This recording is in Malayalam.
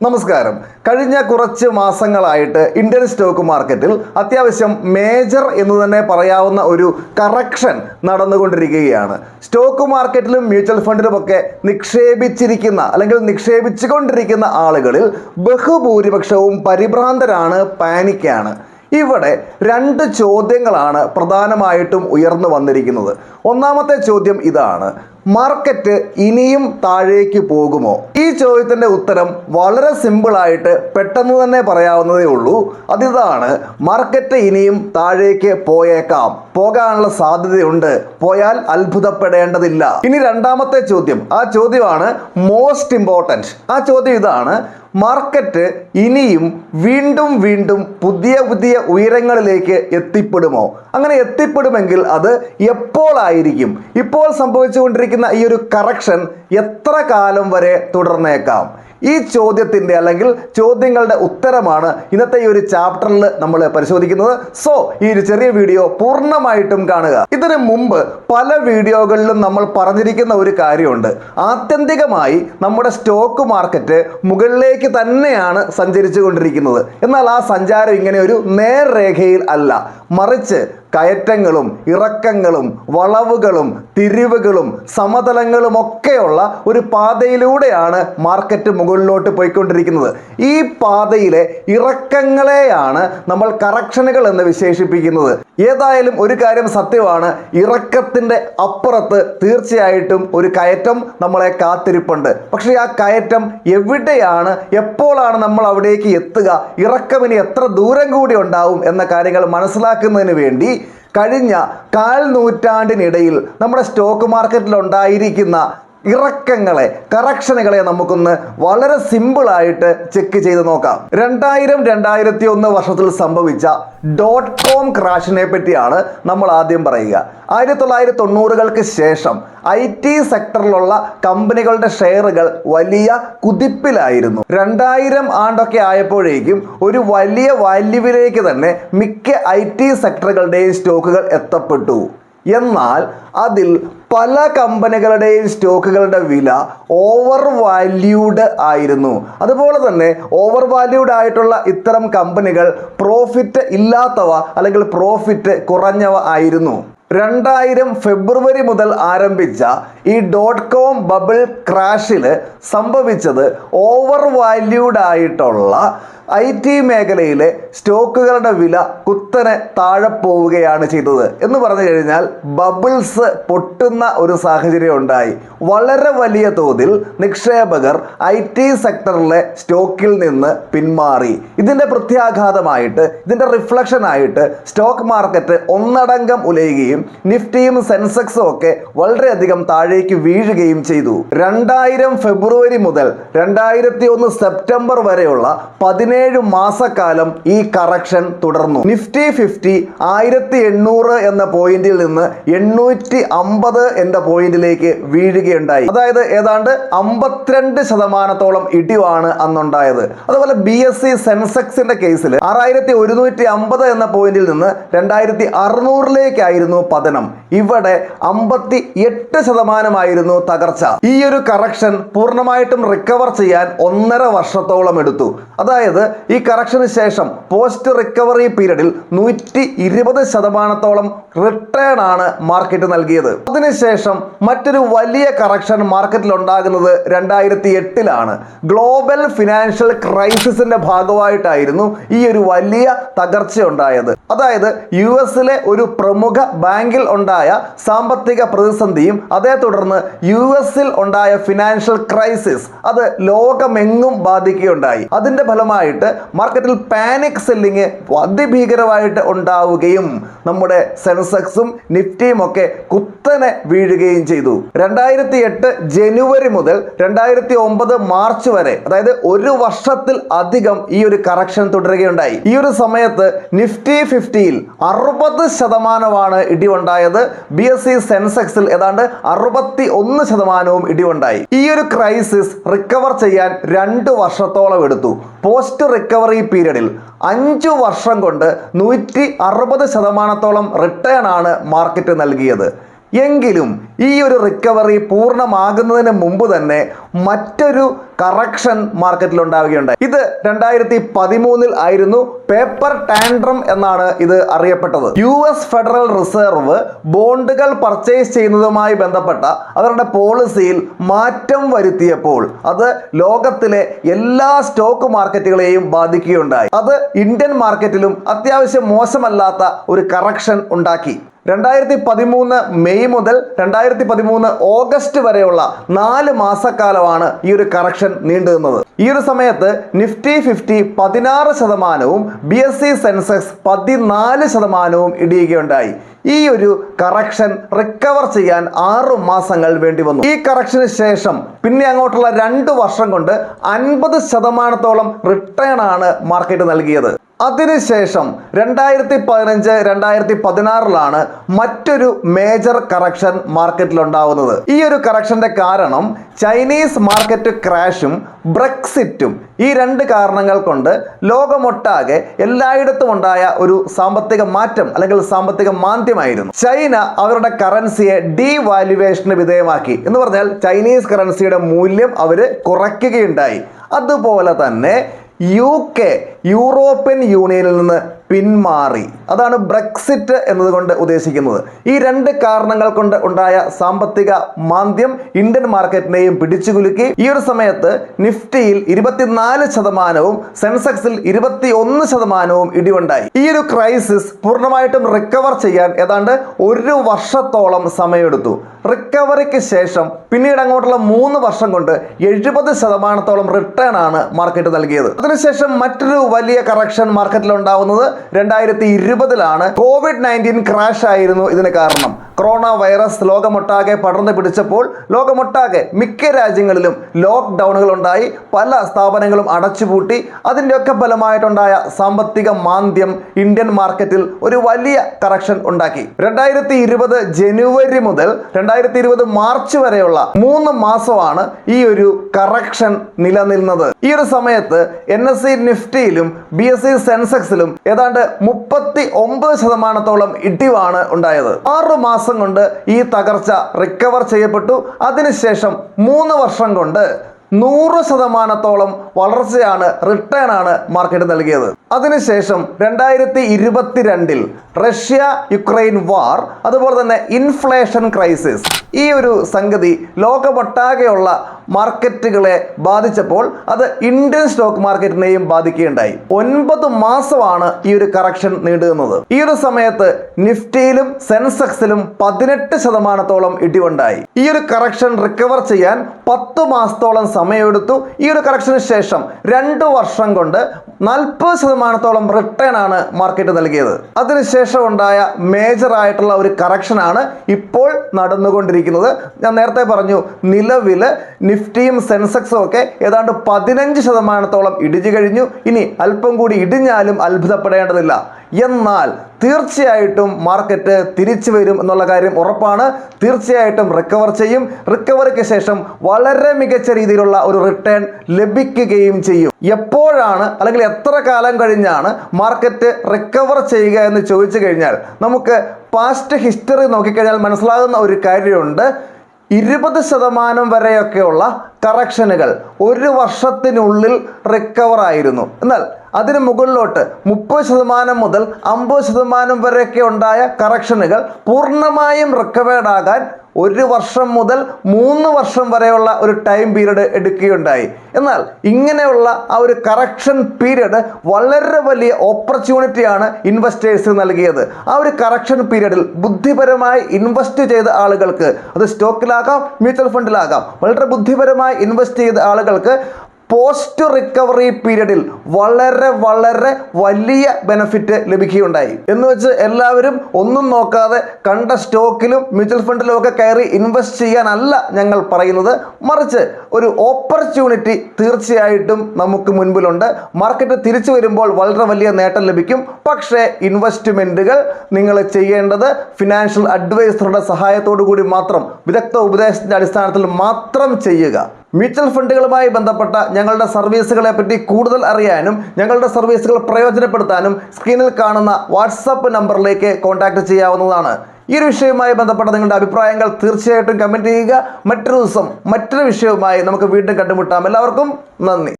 നമസ്കാരം. കഴിഞ്ഞ കുറച്ച് മാസങ്ങളായിട്ട് ഇന്ത്യൻ സ്റ്റോക്ക് മാർക്കറ്റിൽ അത്യാവശ്യം മേജർ എന്ന് തന്നെ പറയാവുന്ന ഒരു കറക്ഷൻ നടന്നുകൊണ്ടിരിക്കുകയാണ്. സ്റ്റോക്ക് മാർക്കറ്റിലും മ്യൂച്വൽ ഫണ്ടിലുമൊക്കെ നിക്ഷേപിച്ചിരിക്കുന്ന അല്ലെങ്കിൽ നിക്ഷേപിച്ചുകൊണ്ടിരിക്കുന്ന ആളുകളിൽ ബഹുഭൂരിപക്ഷവും പരിഭ്രാന്തരാണ് പാനിക്കാണ്. ഇവിടെ രണ്ട് ചോദ്യങ്ങളാണ് പ്രധാനമായിട്ടും ഉയർന്നു വന്നിരിക്കുന്നത്. ഒന്നാമത്തെ ചോദ്യം ഇതാണ്. മാർക്കറ്റ് ഇനിയും താഴേക്ക് പോകുമോ? ഈ ചോദ്യത്തിന്റെ ഉത്തരം വളരെ സിമ്പിളായിട്ട് പെട്ടെന്ന് തന്നെ പറയാവുന്നതേ ഉള്ളൂ. അതിതാണ് മാർക്കറ്റ് ഇനിയും താഴേക്ക് പോയേക്കാം. പോകാനുള്ള സാധ്യതയുണ്ട്. പോയാൽ അത്ഭുതപ്പെടേണ്ടതില്ല. ഇനി രണ്ടാമത്തെ ചോദ്യം. ആ ചോദ്യമാണ് മോസ്റ്റ് ഇമ്പോർട്ടന്റ് ആ ചോദ്യം ഇതാണ്. മാർക്കറ്റ് ഇനിയും വീണ്ടും വീണ്ടും പുതിയ പുതിയ ഉയരങ്ങളിലേക്ക് എത്തിപ്പെടുമോ? അങ്ങനെ എത്തിപ്പെടുമെങ്കിൽ അത് എപ്പോഴായിരിക്കും ഇപ്പോൾ സംഭവിച്ചുകൊണ്ടിരിക്കുന്ന ഈ ഒരു കറക്ഷൻ എത്ര കാലം വരെ തുടർന്നേക്കാം? ഈ ചോദ്യത്തിന്റെ അല്ലെങ്കിൽ ചോദ്യങ്ങളുടെ ഉത്തരമാണ് ഇന്നത്തെ ഈ ഒരു ചാപ്റ്ററിൽ നമ്മൾ പരിശോധിക്കുന്നത്. സോ ഈ ഒരു ചെറിയ വീഡിയോ പൂർണമായിട്ടും കാണുക. ഇതിനു മുമ്പ് പല വീഡിയോകളിലും നമ്മൾ പറഞ്ഞിരിക്കുന്ന ഒരു കാര്യമുണ്ട്. ആത്യന്തികമായി നമ്മുടെ സ്റ്റോക്ക് മാർക്കറ്റ് മുകളിലേക്ക് തന്നെയാണ് സഞ്ചരിച്ചു കൊണ്ടിരിക്കുന്നത് എന്നാൽ ആ സഞ്ചാരം ഇങ്ങനെ ഒരു നേർരേഖയിൽ അല്ല. മറിച്ച് കയറ്റങ്ങളും ഇറക്കങ്ങളും വളവുകളും തിരിവുകളും സമതലങ്ങളും ഒക്കെയുള്ള ഒരു പാതയിലൂടെയാണ് മാർക്കറ്റ് മുകളിലോട്ട് പോയിക്കൊണ്ടിരിക്കുന്നത്. ഈ പാതയിലെ ഇറക്കങ്ങളെയാണ് നമ്മൾ കറക്ഷനുകൾ എന്ന് വിശേഷിപ്പിക്കുന്നത്. ഏതായാലും ഒരു കാര്യം സത്യമാണ് ഇറക്കത്തിന്റെ അപ്പുറത്ത് തീർച്ചയായിട്ടും ഒരു കയറ്റം നമ്മളെ കാത്തിരിപ്പുണ്ട്. പക്ഷേ ആ കയറ്റം എവിടെയാണ് എപ്പോഴാണ് നമ്മൾ അവിടേക്ക് എത്തുക ഇറക്കമിന് എത്ര ദൂരം കൂടി ഉണ്ടാവും എന്ന കാര്യങ്ങൾ മനസ്സിലാക്കുന്നതിന് വേണ്ടി കഴിഞ്ഞ കാൽ നൂറ്റാണ്ടിനിടയിൽ നമ്മുടെ സ്റ്റോക്ക് മാർക്കറ്റിൽ ഉണ്ടായിരിക്കുന്ന ഇറക്കങ്ങളെ കറക്ഷനുകളെ നമുക്കൊന്ന് വളരെ സിമ്പിളായിട്ട് ചെക്ക് ചെയ്ത് നോക്കാം. രണ്ടായിരം രണ്ടായിരത്തി ഒന്ന് വർഷത്തിൽ സംഭവിച്ച ഡോട്ട് കോം ക്രാഷിനെ പറ്റിയാണ് നമ്മൾ ആദ്യം പറയുക. ആയിരത്തി തൊള്ളായിരത്തി തൊണ്ണൂറുകൾക്ക് ശേഷം ഐ ടി സെക്ടറിലുള്ള കമ്പനികളുടെ ഷെയറുകൾ വലിയ കുതിപ്പിലായിരുന്നു. രണ്ടായിരം ആണ്ടൊക്കെ ആയപ്പോഴേക്കും ഒരു വലിയ വാല്യുവിലേക്ക് തന്നെ മിക്ക ഐ ടി സെക്ടറുകളുടെയും സ്റ്റോക്കുകൾ എത്തപ്പെട്ടു. എന്നാൽ അതിൽ പല കമ്പനികളുടെയും സ്റ്റോക്കുകളുടെ വില ഓവർ വാല്യൂഡ് ആയിരുന്നു. അതുപോലെ തന്നെ ഓവർ വാല്യൂഡ് ആയിട്ടുള്ള ഇത്തരം കമ്പനികൾ പ്രോഫിറ്റ് ഇല്ലാത്തവ അല്ലെങ്കിൽ പ്രോഫിറ്റ് കുറഞ്ഞവ ആയിരുന്നു. രണ്ടായിരം ഫെബ്രുവരി മുതൽ ആരംഭിച്ച ഈ ഡോട്ട് കോം ബബിൾ ക്രാഷിൽ സംഭവിച്ചത് ഓവർ വാല്യൂഡ് ആയിട്ടുള്ള ഐ ടി മേഖലയിലെ സ്റ്റോക്കുകളുടെ വില കുത്തനെ താഴെ പോവുകയാണ് ചെയ്തത്. എന്ന് പറഞ്ഞു കഴിഞ്ഞാൽ ബബിൾസ് പൊട്ടുന്ന ഒരു സാഹചര്യം ഉണ്ടായി. വളരെ വലിയ തോതിൽ നിക്ഷേപകർ ഐ ടി സെക്ടറിലെ സ്റ്റോക്കിൽ നിന്ന് പിന്മാറി. ഇതിന്റെ പ്രത്യാഘാതമായിട്ട് ഇതിന്റെ റിഫ്ലക്ഷൻ ആയിട്ട് സ്റ്റോക്ക് മാർക്കറ്റ് ഒന്നടങ്കം ഉലയുകയും നിഫ്റ്റിയും സെൻസെക്സും ഒക്കെ വളരെയധികം താഴേക്ക് വീഴുകയും ചെയ്തു. രണ്ടായിരം ഫെബ്രുവരി മുതൽ രണ്ടായിരത്തി ഒന്ന് സെപ്റ്റംബർ വരെയുള്ള പതിനേഴ് മാസക്കാലം ഈ കറക്ഷൻ തുടർന്നു. നിഫ്റ്റി ഫിഫ്റ്റി ആയിരത്തി എണ്ണൂറ് എന്ന പോയിന്റിൽ നിന്ന് എണ്ണൂറ്റി അമ്പത് എന്ന പോയിന്റിലേക്ക് വീഴുകയുണ്ടായി. അതായത് ഏതാണ്ട് അമ്പത്തിരണ്ട് ശതമാനത്തോളം ഇടിവാണ് അന്നുണ്ടായത്. അതുപോലെ ബി എസ് സി സെൻസെക്സിന്റെ കേസിൽ ആറായിരത്തി ഒരുന്നൂറ്റി അമ്പത് എന്ന പോയിന്റിൽ നിന്ന് രണ്ടായിരത്തി അറുന്നൂറിലേക്കായിരുന്നു പതനം. ഇവിടെ അമ്പത്തി എട്ട് ശതമാനമായിരുന്നു തകർച്ച. ഈ ഒരു കറക്ഷൻ പൂർണമായിട്ടും റിക്കവർ ചെയ്യാൻ ഒന്നര വർഷത്തോളം എടുത്തു. അതായത് ഈ കറക്ഷന് ശേഷം പോസ്റ്റ് റിക്കവറി പീരീഡിൽ നൂറ്റി ഇരുപത് ശതമാനത്തോളം റിട്ടേൺ ആണ് മാർക്കറ്റ് നൽകിയത്. അതിനുശേഷം മറ്റൊരു വലിയ കറക്ഷൻ മാർക്കറ്റിൽ ഉണ്ടാകുന്നത് രണ്ടായിരത്തി എട്ടിലാണ് ഗ്ലോബൽ ഫിനാൻഷ്യൽ ക്രൈസിസിന്റെ ഭാഗമായിട്ടായിരുന്നു ഈ ഒരു വലിയ തകർച്ച ഉണ്ടായത്. അതായത് യു എസിലെ ഒരു പ്രമുഖ ബാങ്കിൽ ഉണ്ടായ സാമ്പത്തിക പ്രതിസന്ധിയും അതേ തുടർന്ന് യു എസിൽ ഉണ്ടായ ഫിനാൻഷ്യൽ ക്രൈസിസ് അത് ലോകമെങ്ങും ബാധിക്കുകയുണ്ടായി. അതിന്റെ ഫലമായിട്ട് മാർക്കറ്റിൽ പാനിക് സെല്ലിങ് അതിഭീകരമായിട്ട് ഉണ്ടാവുകയും നമ്മുടെ സെൻസെക്സും നിഫ്റ്റിയും ഒക്കെ കുത്തനെ വീഴുകയും ചെയ്തു. രണ്ടായിരത്തി എട്ട് ജനുവരി മുതൽ രണ്ടായിരത്തി ഒമ്പത് മാർച്ച് വരെ അതായത് ഒരു വർഷത്തിൽ അധികം ഈ ഒരു കറക്ഷൻ തുടരുകയുണ്ടായി. ഈ ഒരു സമയത്ത് നിഫ്റ്റി ഫിഫ്റ്റിയിൽ അറുപത് ശതമാനമാണ് ഇടിവുണ്ടായത്. ബി എസ് സി സെൻസെക്സിൽ ഏതാണ്ട് അറുപത്തി ഒന്ന് ശതമാനവും ഇടിവുണ്ടായി. ഈ ഒരു ക്രൈസിസ് റിക്കവർ ചെയ്യാൻ രണ്ട് വർഷത്തോളം എടുത്തു. പോസ്റ്റ് റിക്കവറി പീരീഡിൽ അഞ്ചു വർഷം കൊണ്ട് നൂറ്റി അറുപത് ശതമാനത്തോളം റിട്ടേൺ ആണ് മാർക്കറ്റ് നൽകിയത്. എങ്കിലും ഈ ഒരു റിക്കവറി പൂർണമാകുന്നതിന് മുമ്പ് തന്നെ മറ്റൊരു കറക്ഷൻ മാർക്കറ്റിൽ ഉണ്ടാവുകയുണ്ടായി. ഇത് രണ്ടായിരത്തി പതിമൂന്നിൽ ആയിരുന്നു പേപ്പർ ടാൻഡ്രം എന്നാണ് ഇത് അറിയപ്പെട്ടത്. യു എസ് ഫെഡറൽ റിസർവ് ബോണ്ടുകൾ പർച്ചേസ് ചെയ്യുന്നതുമായി ബന്ധപ്പെട്ട അവരുടെ പോളിസിയിൽ മാറ്റം വരുത്തിയപ്പോൾ അത് ലോകത്തിലെ എല്ലാ സ്റ്റോക്ക് മാർക്കറ്റുകളെയും ബാധിക്കുകയുണ്ടായി. അത് ഇന്ത്യൻ മാർക്കറ്റിലും അത്യാവശ്യം മോശമല്ലാത്ത ഒരു കറക്ഷൻ ഉണ്ടാക്കി. രണ്ടായിരത്തി പതിമൂന്ന് മെയ് മുതൽ രണ്ടായിരത്തി പതിമൂന്ന് ഓഗസ്റ്റ് വരെയുള്ള നാല് മാസക്കാലമാണ് ഈ ഒരു കറക്ഷൻ നീണ്ടു നിന്നത് ഈ ഒരു സമയത്ത് നിഫ്റ്റി ഫിഫ്റ്റി പതിനാറ് ശതമാനവും ബി എസ് സി സെൻസെക്സ് പതിനാല് ശതമാനവും ഇടിയുകയുണ്ടായി. ഈ ഒരു കറക്ഷൻ റിക്കവർ ചെയ്യാൻ ആറു മാസങ്ങൾ വേണ്ടി വന്നു. ഈ കറക്ഷന് ശേഷം പിന്നെ അങ്ങോട്ടുള്ള രണ്ട് വർഷം കൊണ്ട് അൻപത് ശതമാനത്തോളം റിട്ടേൺ ആണ് മാർക്കറ്റ് നൽകിയത്. അതിനുശേഷം രണ്ടായിരത്തി പതിനഞ്ച് രണ്ടായിരത്തി പതിനാറിലാണ് മറ്റൊരു മേജർ കറക്ഷൻ മാർക്കറ്റിൽ ഉണ്ടാവുന്നത്. ഈ ഒരു കറക്ഷന്റെ കാരണം ചൈനീസ് മാർക്കറ്റ് ക്രാഷും ബ്രെക്സിറ്റും ഈ രണ്ട് കാരണങ്ങൾ കൊണ്ട് ലോകമൊട്ടാകെ എല്ലായിടത്തും ഉണ്ടായ ഒരു സാമ്പത്തിക മാറ്റം അല്ലെങ്കിൽ സാമ്പത്തിക മാന്ദ്യമായിരുന്നു ചൈന അവരുടെ കറൻസിയെ ഡീവാല്യുവേഷന് വിധേയമാക്കി. എന്ന് പറഞ്ഞാൽ ചൈനീസ് കറൻസിയുടെ മൂല്യം അവർ കുറയ്ക്കുകയുണ്ടായി. അതുപോലെ തന്നെ യു കെ യൂറോപ്യൻ യൂണിയനിൽ നിന്ന് പിന്മാറി. അതാണ് ബ്രെക്സിറ്റ് എന്നതുകൊണ്ട് ഉദ്ദേശിക്കുന്നത്. ഈ രണ്ട് കാരണങ്ങൾ കൊണ്ട് ഉണ്ടായ സാമ്പത്തിക മാന്ദ്യം ഇന്ത്യൻ മാർക്കറ്റിനെയും പിടിച്ചുകുലുക്കി. ഈ ഒരു സമയത്ത് നിഫ്റ്റിയിൽ ഇരുപത്തിനാല് ശതമാനവും സെൻസെക്സിൽ ഇരുപത്തി ഒന്ന് ശതമാനവും ഇടിവുണ്ടായി. ഈ ഒരു ക്രൈസിസ് പൂർണമായിട്ടും റിക്കവർ ചെയ്യാൻ ഏതാണ്ട് ഒരു വർഷത്തോളം സമയമെടുത്തു. റിക്കവറിക്ക് ശേഷം പിന്നീട് അങ്ങോട്ടുള്ള മൂന്ന് വർഷം കൊണ്ട് എഴുപത് ശതമാനത്തോളം റിട്ടേൺ ആണ് മാർക്കറ്റ് നൽകിയത്. അതിനുശേഷം മറ്റൊരു വലിയ കറക്ഷൻ മാർക്കറ്റിൽ ഉണ്ടാവുന്നത് രണ്ടായിരത്തി ഇരുപതിലാണ് കോവിഡ് നയന്റീൻ ക്രാഷ് ആയിരുന്നു ഇതിന് കാരണം. കൊറോണ വൈറസ് ലോകമൊട്ടാകെ പടർന്നു പിടിച്ചപ്പോൾ ലോകമൊട്ടാകെ മിക്ക രാജ്യങ്ങളിലും ലോക്ക്ഡൗണുകൾ ഉണ്ടായി. പല സ്ഥാപനങ്ങളും അടച്ചുപൂട്ടി. അതിന്റെയൊക്കെ ഫലമായിട്ടുണ്ടായ സാമ്പത്തിക മാന്ദ്യം ഇന്ത്യൻ മാർക്കറ്റിൽ ഒരു വലിയ കറക്ഷൻ ഉണ്ടാക്കി. രണ്ടായിരത്തി ഇരുപത് ജനുവരി മുതൽ രണ്ടായിരത്തി ഇരുപത് മാർച്ച് വരെയുള്ള മൂന്ന് മാസമാണ് ഈ ഒരു കറക്ഷൻ നിലനിന്നത്. ഈ ഒരു സമയത്ത് എൻ എസ് സി നിഫ്റ്റിയിലും ബി എസ് സി സെൻസെക്സിലും ഏതാണ്ട് മുപ്പത്തി ഒമ്പത് ശതമാനത്തോളം ഇടിവാണ് ഉണ്ടായത്. ആറു മാസം കൊണ്ട് ഈ തകർച്ച റിക്കവർ ചെയ്യപ്പെട്ടു. അതിനുശേഷം മൂന്ന് വർഷം കൊണ്ട് നൂറ് ശതമാനത്തോളം വളർച്ചയാണ് റിട്ടേൺ ആണ് മാർക്കറ്റ് നൽകിയത്. അതിനുശേഷം രണ്ടായിരത്തി ഇരുപത്തിരണ്ടിൽ റഷ്യ യുക്രൈൻ വാർ അതുപോലെ തന്നെ ഇൻഫ്ലേഷൻ ക്രൈസിസ് ഈ ഒരു സംഗതി ലോകമൊട്ടാകെയുള്ള മാർക്കറ്റുകളെ ബാധിച്ചപ്പോൾ അത് ഇന്ത്യൻ സ്റ്റോക്ക് മാർക്കറ്റിനെയും ബാധിക്കുകയുണ്ടായി. ഒൻപത് മാസമാണ് ഈ ഒരു കറക്ഷൻ നീണ്ടുനിന്നത്. ഈ ഒരു സമയത്ത് നിഫ്റ്റിയിലും സെൻസെക്സിലും പതിനെട്ട് ശതമാനത്തോളം ഇടിവുണ്ടായി. ഈ ഒരു കറക്ഷൻ റിക്കവർ ചെയ്യാൻ പത്ത് മാസത്തോളം സമയമെടുത്തു. ഈ ഒരു കറക്ഷന് ശേഷം രണ്ട് വർഷം കൊണ്ട് നാൽപ്പത് ശതമാനത്തോളം റിട്ടേൺ ആണ് മാർക്കറ്റ് നൽകിയത്. അതിനുശേഷം ഉണ്ടായ മേജർ ആയിട്ടുള്ള ഒരു കറക്ഷനാണ് ഇപ്പോൾ നടന്നുകൊണ്ടിരിക്കുന്നത്. ഞാൻ നേരത്തെ പറഞ്ഞു നിലവിൽ നിഫ്റ്റിയും സെൻസെക്സും ഒക്കെ ഏതാണ്ട് പതിനഞ്ച് ശതമാനത്തോളം ഇടിഞ്ഞു കഴിഞ്ഞു. ഇനി അല്പം കൂടി ഇടിഞ്ഞാലും അത്ഭുതപ്പെടേണ്ടതില്ല. എന്നാൽ തീർച്ചയായിട്ടും മാർക്കറ്റ് തിരിച്ചു വരും എന്നുള്ള കാര്യം ഉറപ്പാണ്. തീർച്ചയായിട്ടും റിക്കവർ ചെയ്യും. റിക്കവറിക്ക് ശേഷം വളരെ മികച്ച രീതിയിലുള്ള ഒരു റിട്ടേൺ ലഭിക്കുകയും ചെയ്യും. എപ്പോഴാണ് അല്ലെങ്കിൽ എത്ര കാലം കഴിഞ്ഞാണ് മാർക്കറ്റ് റിക്കവർ ചെയ്യുക എന്ന് ചോദിച്ചു കഴിഞ്ഞാൽ നമുക്ക് പാസ്റ്റ് ഹിസ്റ്ററി നോക്കിക്കഴിഞ്ഞാൽ മനസ്സിലാകുന്ന ഒരു കാര്യമുണ്ട്. ഇരുപത് ശതമാനം വരെയൊക്കെയുള്ള കറക്ഷനുകൾ ഒരു വർഷത്തിനുള്ളിൽ റിക്കവർ ആയിരുന്നു. എന്നാൽ അതിന് മുകളിലോട്ട് മുപ്പത് ശതമാനം മുതൽ അമ്പത് ശതമാനം വരെയൊക്കെ ഉണ്ടായ കറക്ഷനുകൾ പൂർണമായും റിക്കവേർഡ് ആകാൻ ഒരു വർഷം മുതൽ മൂന്ന് വർഷം വരെയുള്ള ഒരു ടൈം പീരീഡ് എടുക്കുകയുണ്ടായി. എന്നാൽ ഇങ്ങനെയുള്ള ആ ഒരു കറക്ഷൻ പീരീഡ് വളരെ വലിയ ഓപ്പർച്യൂണിറ്റിയാണ് ഇൻവെസ്റ്റേഴ്സ് നൽകിയത്. ആ ഒരു കറക്ഷൻ പീരീഡിൽ ബുദ്ധിപരമായി ഇൻവെസ്റ്റ് ചെയ്ത ആളുകൾക്ക് അത് സ്റ്റോക്കിലാകാം മ്യൂച്വൽ ഫണ്ടിലാകാം വളരെ ബുദ്ധിപരമായി ഇൻവെസ്റ്റ് ചെയ്ത ആളുകൾക്ക് പോസ്റ്റ് റിക്കവറി പീരീഡിൽ വളരെ വളരെ വലിയ ബെനിഫിറ്റ് ലഭിക്കുകയുണ്ടായി. എന്ന് വെച്ച് എല്ലാവരും ഒന്നും നോക്കാതെ കണ്ട സ്റ്റോക്കിലും മ്യൂച്വൽ ഫണ്ടിലും ഒക്കെ കയറി ഇൻവെസ്റ്റ് ചെയ്യാനല്ല ഞങ്ങൾ പറയുന്നത്. മറിച്ച് ഒരു ഓപ്പർച്യൂണിറ്റി തീർച്ചയായിട്ടും നമുക്ക് മുൻപിലുണ്ട്. മാർക്കറ്റ് തിരിച്ചു വരുമ്പോൾ വളരെ വലിയ നേട്ടം ലഭിക്കും. പക്ഷേ ഇൻവെസ്റ്റ്മെന്റുകൾ നിങ്ങൾ ചെയ്യേണ്ടത് ഫിനാൻഷ്യൽ അഡ്വൈസറുടെ സഹായത്തോടു കൂടി മാത്രം വിദഗ്ധ ഉപദേശത്തിന്റെ അടിസ്ഥാനത്തിൽ മാത്രം ചെയ്യുക. മ്യൂച്വൽ ഫണ്ടുകളുമായി ബന്ധപ്പെട്ട ഞങ്ങളുടെ സർവീസുകളെ പറ്റി കൂടുതൽ അറിയാനും ഞങ്ങളുടെ സർവീസുകൾ പ്രയോജനപ്പെടുത്താനും സ്ക്രീനിൽ കാണുന്ന വാട്സപ്പ് നമ്പറിലേക്ക് കോൺടാക്റ്റ് ചെയ്യാവുന്നതാണ്. ഈ ഒരു വിഷയവുമായി ബന്ധപ്പെട്ട നിങ്ങളുടെ അഭിപ്രായങ്ങൾ തീർച്ചയായിട്ടും കമന്റ് ചെയ്യുക. മറ്റൊരു ദിവസം മറ്റൊരു വിഷയവുമായി നമുക്ക് വീണ്ടും കണ്ടുമുട്ടാം. എല്ലാവർക്കും നന്ദി.